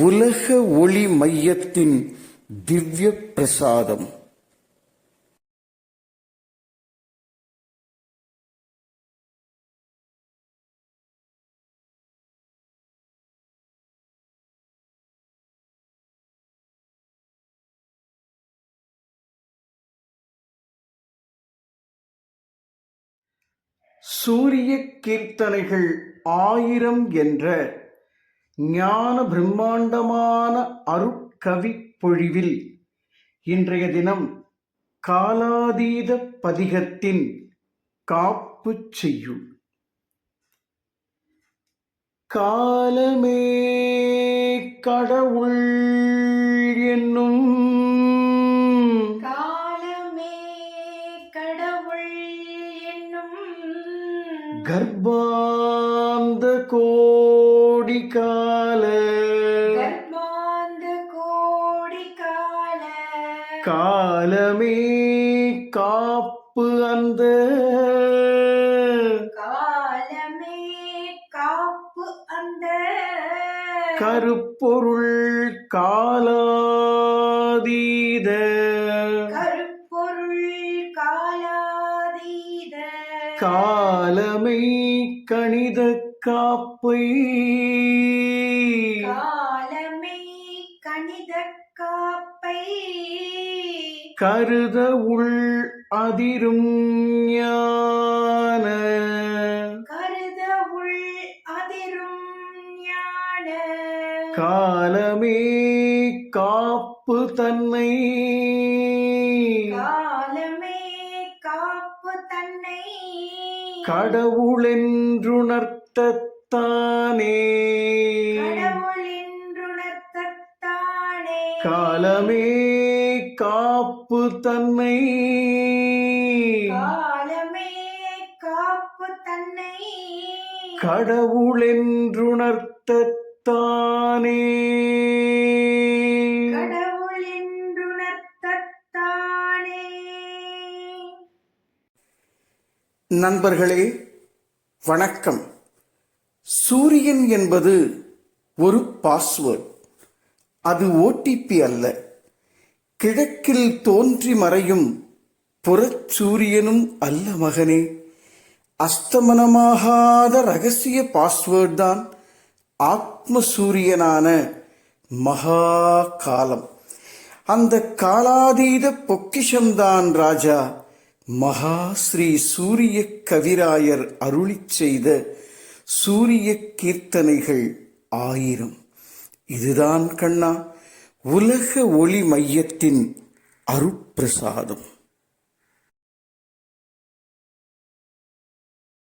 உலக ஒளி மையத்தின் திவ்ய பிரசாதம். சூரிய கீர்த்தனைகள் ஆயிரம் என்ற ஞான பிரம்மாண்டமான அருட்கவி பொழிவில் இன்றைய தினம் காலாதீத பதிகத்தின் காப்பு செய்யுள். காலமே கடவுள் என்னும் காலமே கடவுள் என்னும் கர்ப்பாந்த கோடி கால கர்மாந்த கோடி கால காலமே காப்பு அந்த. காலமே காப்பு அந்த. கருப்பொருள் காலாதீத. கருப்பொருள் காலாதீத. காலமை கணித காப்பை. காலமே கணித காப்பை. கருத உள் அதிரும் ஞான. கருத உள் அதிரும் ஞான. காலமே காப்பு தன்னை. காலமே காப்பு தன்னை. கடவுளென்றுணர்த்தத்தானே கடவுளென்றுணர்த்தத்தானே. காலமே காப்பு தன்னை காலமே காப்பு தன்னை கடவுளென்றுணர்த்தத்தானே. கடவுளென்றுணர்த்தத்தானே. நண்பர்களே வணக்கம். சூரியன் என்பது ஒரு பாஸ்வேர்ட் அது ஓடிபி அல்ல. கிழக்கில் தோன்றி மறையும் புறச்சூரியனும் அல்ல மகனே. அஸ்தமனமாகாத ரகசிய பாஸ்வேர்ட் தான் ஆத்ம சூரியனான மகா காலம் அந்த காலாதீத பொக்கிஷம்தான் ராஜா மகா ஸ்ரீ சூரிய கவிராயர் அருளிச் செய்த சூரிய கீர்த்தனைகள் ஆயிரம். இதுதான் கண்ணா உலக ஒளி மையத்தின் அருப்பிரசாதம்